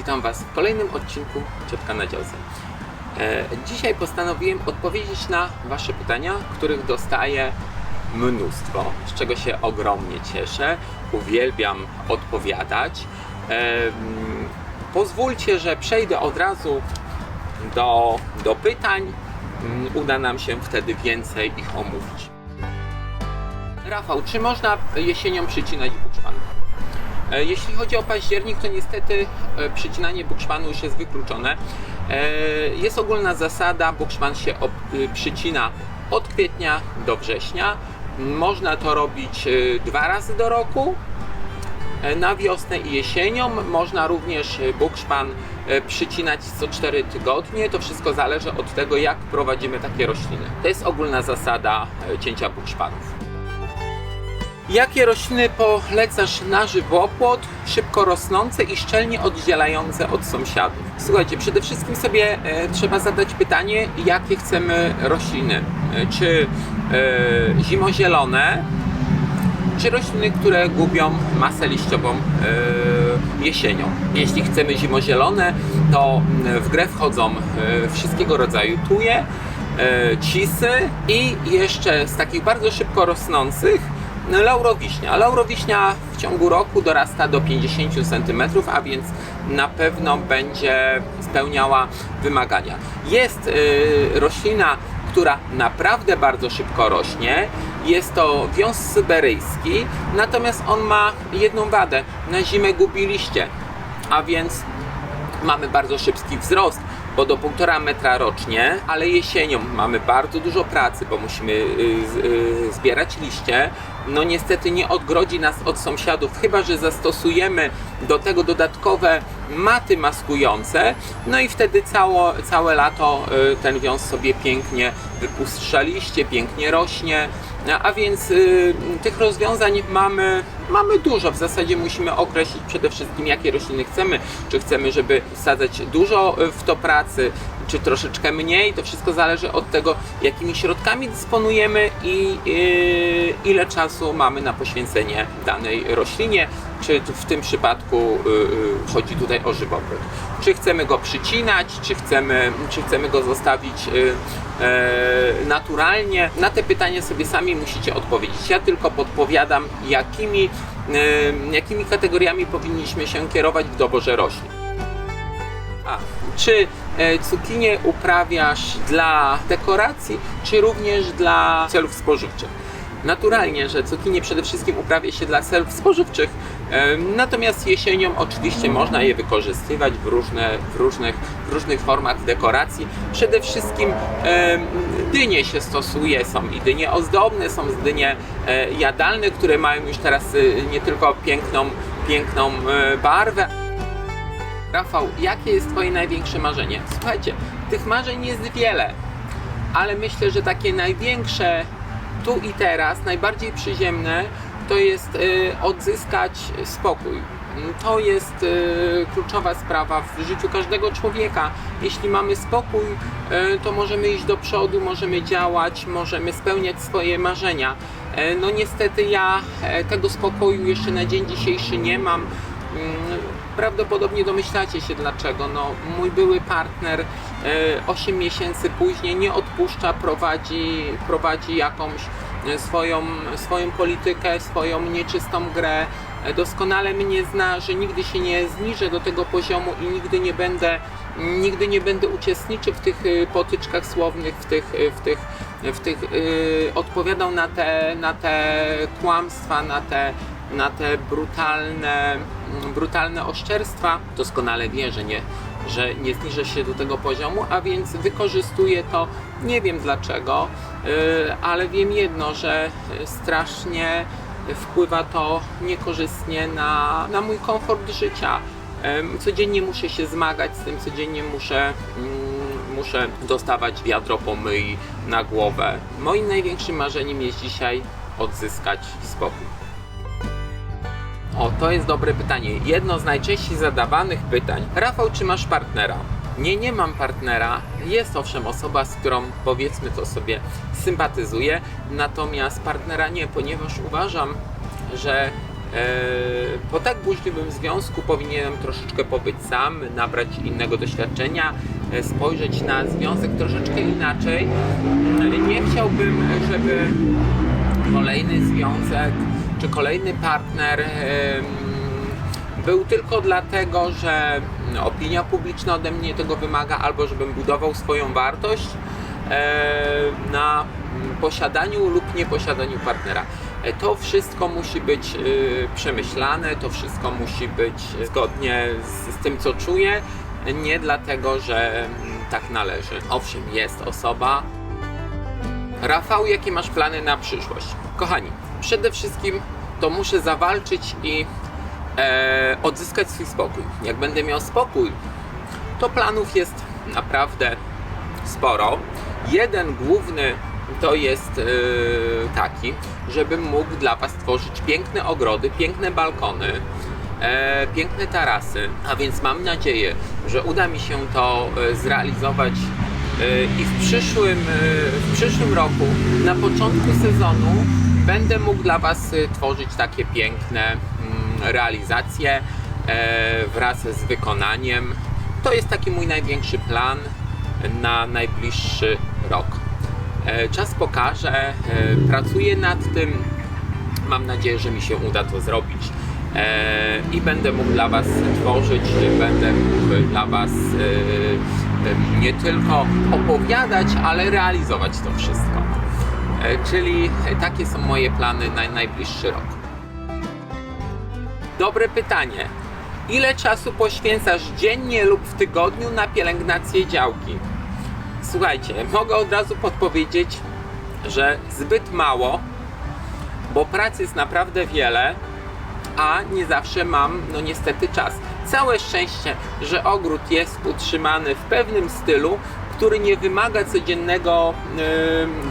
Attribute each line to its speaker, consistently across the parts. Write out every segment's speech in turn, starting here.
Speaker 1: witam Was w kolejnym odcinku Ciotka na działce. E, dzisiaj postanowiłem odpowiedzieć na Wasze pytania, których dostaję mnóstwo, z czego się ogromnie cieszę. Uwielbiam odpowiadać. E, pozwólcie, że przejdę od razu do, do pytań. Mm, Uda nam się wtedy więcej ich omówić. Rafał, czy można jesienią przycinać buczpan? E, Jeśli chodzi o październik, to niestety e, przycinanie bukszmanu już jest wykluczone. E, Jest ogólna zasada, bukszman się y, przycina od kwietnia do września. Można to robić dwa razy do roku, na wiosnę i jesienią. Można również bukszpan przycinać co 4 tygodnie. To wszystko zależy od tego, jak prowadzimy takie rośliny. To jest ogólna zasada cięcia bukszpanów. Jakie rośliny polecasz na żywopłot, szybko rosnące i szczelnie oddzielające od sąsiadów? Słuchajcie, przede wszystkim sobie e, trzeba zadać pytanie, jakie chcemy rośliny. E, czy e, zimozielone, czy rośliny, które gubią masę liściową e, jesienią. Jeśli chcemy zimozielone, to w grę wchodzą e, wszystkiego rodzaju tuje, e, cisy i jeszcze z takich bardzo szybko rosnących laurowiśnia. Laurowiśnia w ciągu roku dorasta do 50 cm, a więc na pewno będzie spełniała wymagania. Jest y, roślina, która naprawdę bardzo szybko rośnie. Jest to wiąz syberyjski, natomiast on ma jedną wadę. Na zimę gubi liście, a więc mamy bardzo szybki wzrost, bo do 1,5 metra rocznie, ale jesienią mamy bardzo dużo pracy, bo musimy y, y, zbierać liście. No niestety nie odgrodzi nas od sąsiadów, chyba że zastosujemy do tego dodatkowe maty maskujące, no i wtedy cało, całe lato y, ten wiąz sobie pięknie wypuszcza liście, pięknie rośnie. A- A więc y, tych rozwiązań mamy, mamy dużo. W zasadzie musimy określić przede wszystkim, jakie rośliny chcemy. Czy chcemy, żeby wsadzać dużo y, w to pracy, czy troszeczkę mniej. To wszystko zależy od tego, jakimi środkami dysponujemy i y, ile czasu mamy na poświęcenie danej roślinie. Czy w tym przypadku y, y, chodzi tutaj o żywopłot. Czy chcemy go przycinać, czy chcemy, czy chcemy go zostawić y, e, naturalnie? Na te pytania sobie sami musicie odpowiedzieć. Ja tylko podpowiadam, jakimi, y, jakimi kategoriami powinniśmy się kierować w doborze roślin. A, czy e, cukinię uprawiasz dla dekoracji, czy również dla celów spożywczych? Naturalnie, że cukinię przede wszystkim uprawia się dla celów spożywczych, e, natomiast jesienią oczywiście można je wykorzystywać w, różne, w, różnych, w różnych formach dekoracji. Przede wszystkim e, dynie się stosuje, są i dynie ozdobne, są dynie jadalne, które mają już teraz nie tylko piękną, piękną barwę, Rafał, jakie jest Twoje największe marzenie? Słuchajcie, tych marzeń jest wiele, ale myślę, że takie największe tu i teraz, najbardziej przyziemne, to jest y, odzyskać spokój. To jest y, kluczowa sprawa w życiu każdego człowieka. Jeśli mamy spokój, y, to możemy iść do przodu, możemy działać, możemy spełniać swoje marzenia. E, No niestety ja e, tego spokoju jeszcze na dzień dzisiejszy nie mam. Prawdopodobnie domyślacie się dlaczego. No, mój były partner e, 8 miesięcy później nie odpuszcza, prowadzi, prowadzi jakąś e, swoją, swoją politykę, swoją nieczystą grę. E, Doskonale mnie zna, że nigdy się nie zniżę do tego poziomu i nigdy nie będę, nigdy nie będę uczestniczył w tych e, potyczkach słownych, w tych, e, w tych, w tych e, odpowiadał na te, na te kłamstwa, na te na te brutalne, brutalne oszczerstwa, doskonale wie, że nie, że nie zniżę się do tego poziomu, a więc wykorzystuję to, nie wiem dlaczego, yy, ale wiem jedno, że strasznie wpływa to niekorzystnie na, na mój komfort życia. Codziennie muszę się zmagać z tym, codziennie muszę, mm, muszę dostawać wiadro pomyj na głowę. Moim największym marzeniem jest dzisiaj odzyskać spokój. O, to jest dobre pytanie. Jedno z najczęściej zadawanych pytań. Rafał, czy masz partnera? Nie, nie mam partnera. Jest owszem osoba, z którą powiedzmy to sobie sympatyzuję, natomiast partnera nie, ponieważ uważam, że po tak burzliwym związku powinienem troszeczkę pobyć sam, nabrać innego doświadczenia, e, spojrzeć na związek troszeczkę inaczej. Nie chciałbym, żeby kolejny związek czy kolejny partner był tylko dlatego, że opinia publiczna ode mnie tego wymaga, albo żebym budował swoją wartość na posiadaniu lub nieposiadaniu partnera. E, To wszystko musi być y, przemyślane, to wszystko musi być zgodnie z, z tym, co czuję, nie dlatego, że mm, tak należy. Owszem, jest osoba. Rafał, jakie masz plany na przyszłość? Kochani, przede wszystkim to muszę zawalczyć i e, odzyskać swój spokój. Jak będę miał spokój, to planów jest naprawdę sporo. Jeden główny to jest e, taki, żebym mógł dla Was tworzyć piękne ogrody, piękne balkony, e, piękne tarasy. A więc mam nadzieję, że uda mi się to e, zrealizować e, i w przyszłym, e, w przyszłym roku, na początku sezonu, będę mógł dla Was e, tworzyć takie piękne mm, realizacje e, wraz z wykonaniem. To jest taki mój największy plan na najbliższy rok. E, Czas pokaże, e, pracuję nad tym. Mam nadzieję, że mi się uda to zrobić i będę mógł dla Was tworzyć, będę mógł dla Was nie tylko opowiadać, ale realizować to wszystko. E, Czyli takie są moje plany na najbliższy rok. Dobre pytanie. Ile czasu poświęcasz dziennie lub w tygodniu na pielęgnację działki? Słuchajcie, mogę od razu podpowiedzieć, że zbyt mało, bo pracy jest naprawdę wiele, a nie zawsze mam, no niestety, czas. Całe szczęście, że ogród jest utrzymany w pewnym stylu, który nie wymaga codziennego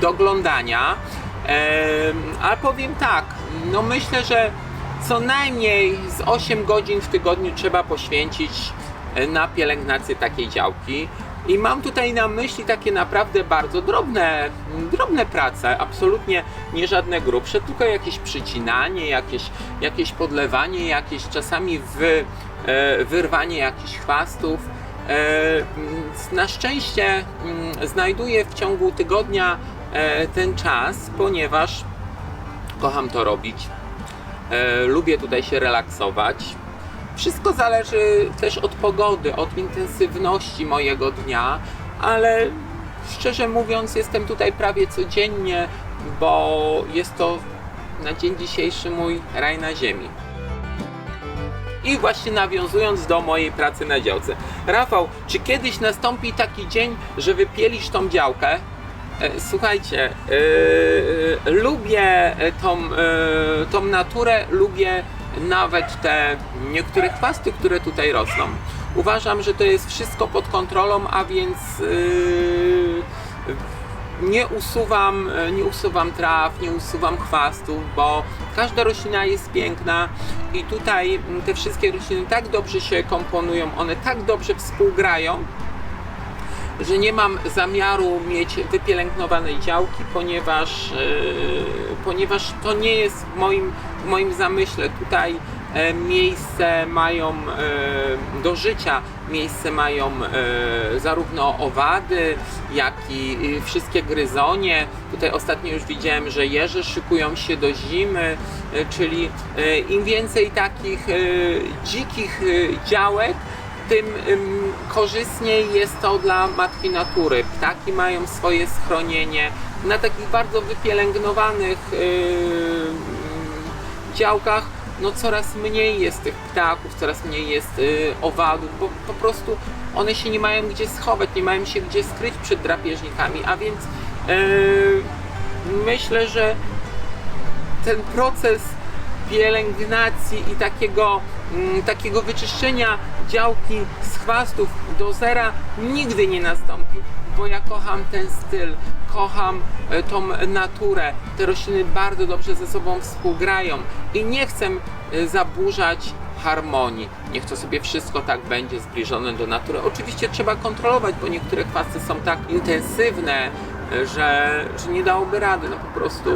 Speaker 1: doglądania. Ale powiem tak, no myślę, że co najmniej z 8 godzin w tygodniu trzeba poświęcić e, na pielęgnację takiej działki. I mam tutaj na myśli takie naprawdę bardzo drobne, drobne prace, absolutnie nie żadne grubsze, tylko jakieś przycinanie, jakieś, jakieś podlewanie, jakieś czasami wy, e, wyrwanie jakichś chwastów. E, Na szczęście mm, znajduję w ciągu tygodnia e, ten czas, ponieważ kocham to robić. E, lubię tutaj się relaksować. Wszystko zależy też od pogody, od intensywności mojego dnia, ale szczerze mówiąc, jestem tutaj prawie codziennie, bo jest to na dzień dzisiejszy mój raj na ziemi. I właśnie nawiązując do mojej pracy na działce. Rafał, czy kiedyś nastąpi taki dzień, że wypielisz tą działkę? E, Słuchajcie, yy, lubię tą, yy, tą naturę, lubię nawet te niektóre chwasty, które tutaj rosną. Uważam, że to jest wszystko pod kontrolą, a więc yy, nie usuwam, e, nie usuwam traw, nie usuwam chwastów, bo każda roślina jest piękna i tutaj te wszystkie rośliny tak dobrze się komponują, one tak dobrze współgrają, że nie mam zamiaru mieć wypielęgnowanej działki, ponieważ, e, ponieważ to nie jest w moim, w moim zamyśle. Tutaj e, miejsce mają do życia, miejsce mają e, zarówno owady, jak i i wszystkie gryzonie. Tutaj ostatnio już widziałem, że jeże szykują się do zimy, e, czyli e, im więcej takich e, dzikich e, działek, tym ym, korzystniej jest to dla matki natury. Ptaki mają swoje schronienie. Na takich bardzo wypielęgnowanych działkach no coraz mniej jest tych ptaków, coraz mniej jest yy, owadów, bo po prostu one się nie mają gdzie schować, nie mają się gdzie skryć przed drapieżnikami, a więc yy, myślę, że ten proces pielęgnacji i takiego, mm, takiego wyczyszczenia działki z chwastów do zera nigdy nie nastąpi, bo ja kocham ten styl, kocham e, tą naturę. Te rośliny bardzo dobrze ze sobą współgrają i nie chcę e, zaburzać harmonii. Niech to sobie wszystko tak będzie zbliżone do natury. Oczywiście trzeba kontrolować, bo niektóre chwasty są tak intensywne, e, że, że nie dałoby rady. No po prostu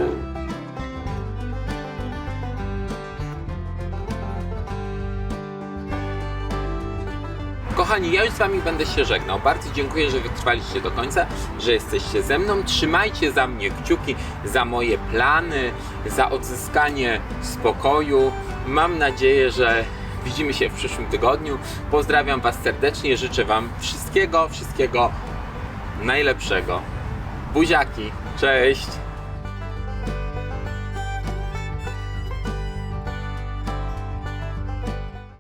Speaker 1: kochani, ja już z Wami będę się żegnał. Bardzo dziękuję, że wytrwaliście do końca, że jesteście ze mną. Trzymajcie za mnie kciuki, za moje plany, za odzyskanie spokoju. Mam nadzieję, że widzimy się w przyszłym tygodniu. Pozdrawiam Was serdecznie, życzę Wam wszystkiego, wszystkiego najlepszego. Buziaki, cześć!